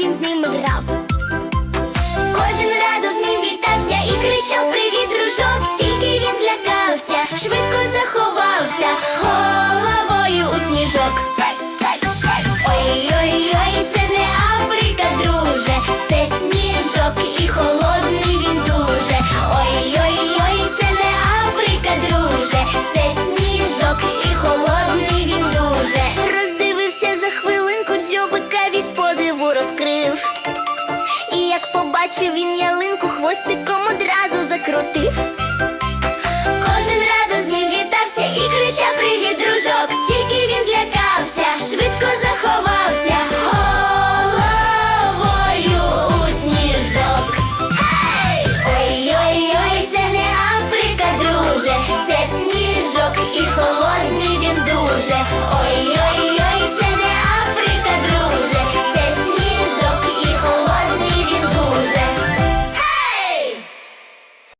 він з ними грав. Побачив він ялинку, хвостиком одразу закрутив. Кожен радо з ним вітався і кричав привіт, дружок. Тільки він злякався, швидко заховався головою у сніжок. Ой-ой-ой, це не Африка, друже, це сніжок, і холодний він дуже. Ой-ой,